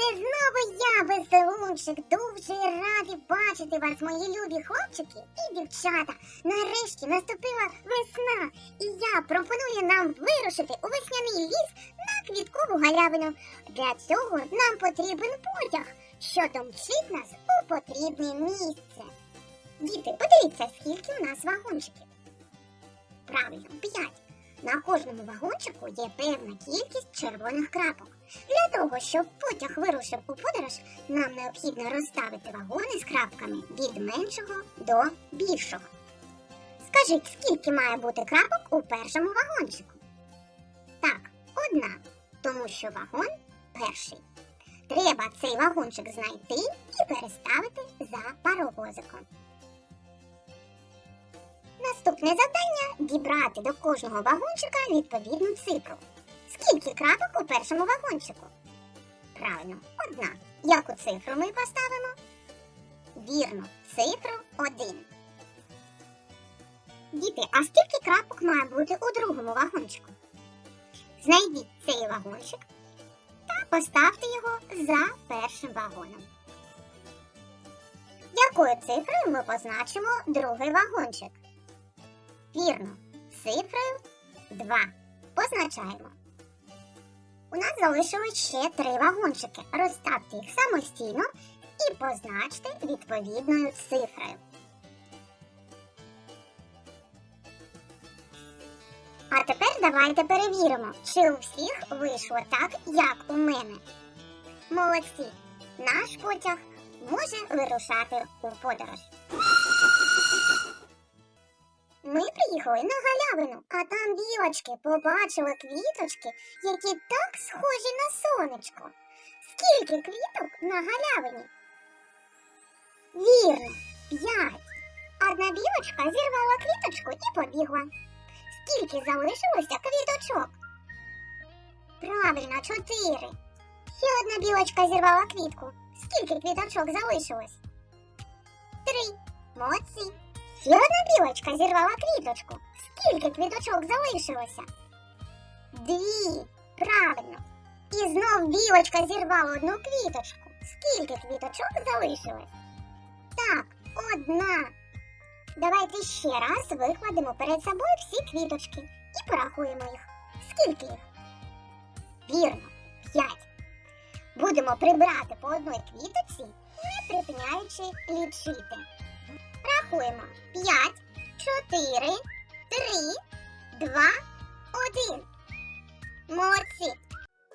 Це знову я, веселунчик, дуже радий бачити вас, мої любі хлопчики і дівчата. Нарешті наступила весна, і я пропоную нам вирушити у весняний ліс на квіткову галявину. Для цього нам потрібен потяг, що домчить нас у потрібне місце. Діти, подивіться, скільки у нас вагончиків. Правильно, п'ять. На кожному вагончику є певна кількість червоних крапок. Для того, щоб потяг вирушив у подорож, нам необхідно розставити вагони з крапками від меншого до більшого. Скажіть, скільки має бути крапок у першому вагончику? Так, одна, тому що вагон перший. Треба цей вагончик знайти і переставити за паровозиком. Наступне завдання дібрати до кожного вагончика відповідну цифру. Скільки крапок у першому вагончику? Правильно, одна. Яку цифру ми поставимо? Вірно, цифру 1. Діти, а скільки крапок має бути у другому вагончику? Знайдіть цей вагончик та поставте його за першим вагоном. Якою цифрою ми позначимо другий вагончик? Вірно, цифрою 2. Позначаємо. У нас залишилось ще три вагончики. Розставте їх самостійно і позначте відповідною цифрою. А тепер давайте перевіримо, чи у всіх вийшло так, як у мене. Молодці! Наш потяг може вирушати у подорож. Ми приїхали на галявину, а там білочки побачили квіточки, які так схожі на сонечко. Скільки квіток на галявині? Вірно, п'ять. Одна білочка зірвала квіточку і побігла. Скільки залишилося квіточок? Правильно, чотири. Ще одна білочка зірвала квітку. Скільки квіточок залишилось? Три. Молодці. Білочка зірвала квіточку. Скільки квіточок залишилося? Дві. Правильно. І знов білочка зірвала одну квіточку. Скільки квіточок залишилось? Так, одна. Давайте ще раз викладемо перед собою всі квіточки і порахуємо їх. Скільки їх? Вірно, п'ять. Будемо прибрати по одній квіточці, не припиняючи лічити. Рахуємо. 5, 4, 3, 2, 1. Молодці.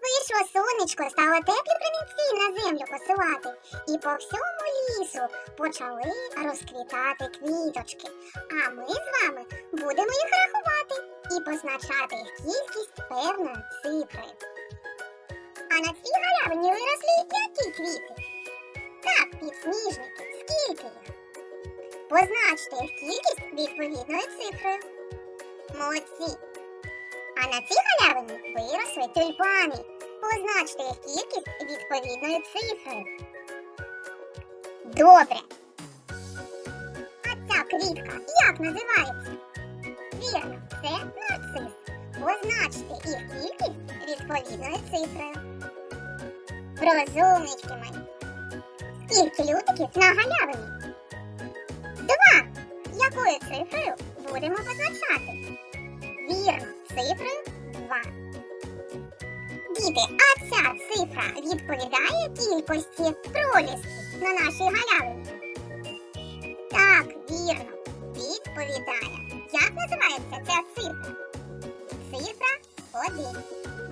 Вийшло сонечко, стало теплі промінці на землю посилати. І по всьому лісу почали розквітати квіточки. А ми з вами будемо їх рахувати і позначати їх кількість певною цифрою. А на цій галявині виросли які квіти? Так, підсніжники. Скільки їх? Позначте їх кількість відповідною цифрою. Молодці. А на цій галявині виросли тюльпани. Позначте їх кількість відповідною цифрою. Добре. А ця квітка як називається? Вірно, це нарцис. Позначте їх кількість відповідною цифрою. Розумнички мої. Скільки лютиків на галявині? Якою цифрою будемо позначати? Вірно, цифрою 2. Діти, а ця цифра відповідає кількості пролісків на нашій галявині? Так, вірно, відповідає. Як називається ця цифра? Цифра 1.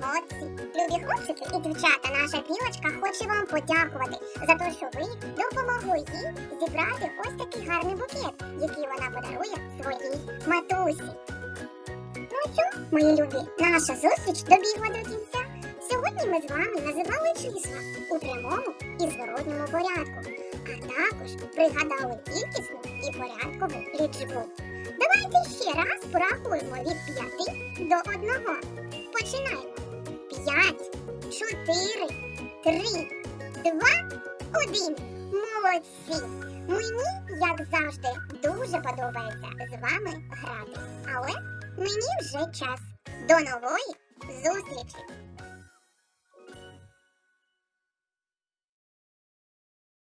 Молодці. Любі хлопчики і дівчата, наша білочка хоче вам подякувати за те, що ви допомогли їй зібрати ось такий гарний букет, який вона подарує своїй матусі. Ну що, мої любі, наша зустріч добігла до кінця. Сьогодні ми з вами називали числа у прямому і зворотньому порядку, а також пригадали кількісну і порядкову лічбу. Давайте ще раз порахуємо від 5 до 1. Починаємо. 5, 4, 3, 2, 1. Молодці! Мені, як завжди, дуже подобається з вами грати. Але мені вже час. До нової зустрічі!